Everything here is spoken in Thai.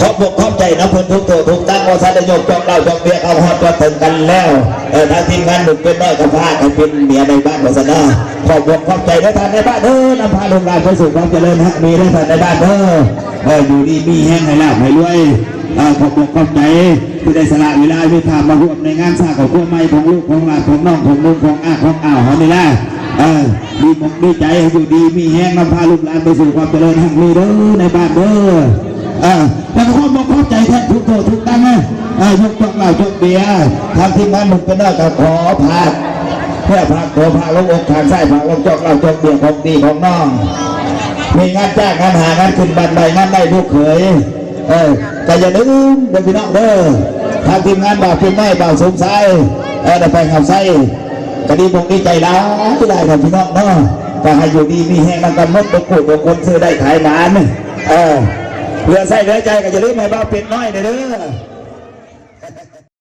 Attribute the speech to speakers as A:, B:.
A: ขอบอกขอบใจนะเพื่อนทุกตัวทุกตั้งว่าสัตยกจอกเราจอกเบียเอาฮอดจอกถึงกันแล้วเออทางทีมงานหนุ่มเป็นน้อยกับพาให้เป็นเมียในบ้านวาสนาขอบอกขอบใจนะท่านในบ้านเด้อนำพาลูกหลานไปสู่ความเจริญฮะมีได้ท่านในบ้านเด้อเอออยู่ดีมีแห้งให้ลาบให้รวยขอบอกขอบใจที่ได้สละเวลาที่ทำมาร่วมในงานสร้างของพวกไม่ของลูกของหลานของน้องของลุงของอาของอ้าวเขานี่แหละเออดีมกดีใจอยู่ดีมีแห้งนำพาลูกหลานไปสู่ความเจริญหักมีเด้อในบ้านเด้อ ออแต่ก็บอกเข้าใจแท้ทุกโทษทุกตั้งนะเออยกจอกเหล่าจกเบียร์ทำที่งานหนุ่มเป็นน้อยก็ขอพาเพื่อพาขอพาลงอกทางใส้พาลงจอกเหล่าจกเบียร์ของดีของน้องมีงานจ้างงานหางานขึ้นบันไดงานได้ลูกเขยเออแต่อย่าลืมเด็กพี่น้องเด้อทางทีมงานบ่าวพิมพ์ไม่บ่าวสมไซเออได้ไปขับไส้ก็ดีบงดีใจแล้วที่ได้ครับพี่น้องเนาะก็ให้อยู่ดีมีแห้งนำกันมดตะกุดตะคนซื้อได้ขายหมานเออ เหลือใส่เหลือใจก็จะลืมให้บ้าเป็ดน้อยเด้อ